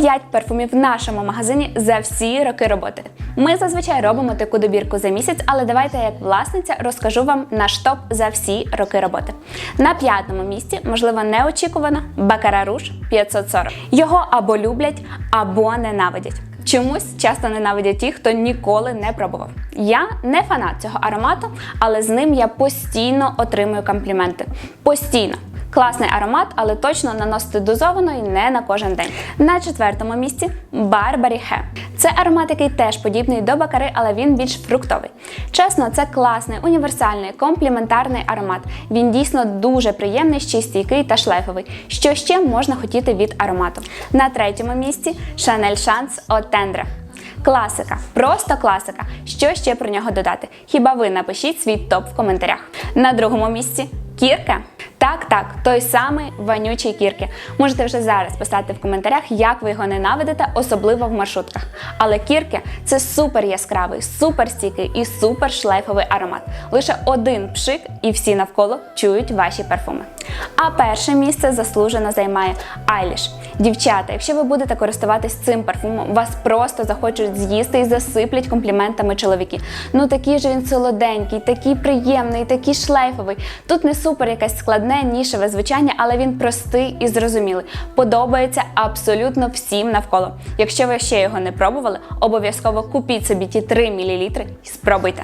Топ-5 парфумів в нашому магазині за всі роки роботи. Ми зазвичай робимо таку добірку за місяць, але давайте як власниця розкажу вам наш топ за всі роки роботи. На п'ятому місці, можливо, неочікувано, Бакара Руж 540. Його або люблять, або ненавидять. Чомусь часто ненавидять ті, хто ніколи не пробував. Я не фанат цього аромату, але з ним я постійно отримую компліменти. Постійно. Класний аромат, але точно наносити дозовано і не на кожен день. На четвертому місці Барбарі Хе. Це аромат, який теж подібний до бакари, але він більш фруктовий. Чесно, це класний, універсальний, компліментарний аромат. Він дійсно дуже приємний, ще стійкий та шлейфовий. Що ще можна хотіти від аромату? На третьому місці Chance Eau Tendre. Класика, просто класика. Що ще про нього додати? Хіба ви напишіть свій топ в коментарях? На другому місці кірка. Так, так, той самий вонючий кірки. Можете вже зараз писати в коментарях, як ви його ненавидите, особливо в маршрутках. Але кірки це супер яскравий, супер стійкий і супер шлейфовий аромат. Лише один пшик, і всі навколо чують ваші парфуми. А перше місце заслужено займає Айліш. Дівчата, якщо ви будете користуватись цим парфумом, вас просто захочуть з'їсти і засиплять компліментами чоловіки. Ну такий же він солоденький, такий приємний, такий шлейфовий. Тут не супер якесь складне, нішеве звучання, але він простий і зрозумілий. Подобається абсолютно всім навколо. Якщо ви ще його не пробували, обов'язково купіть собі ті 3 мл і спробуйте.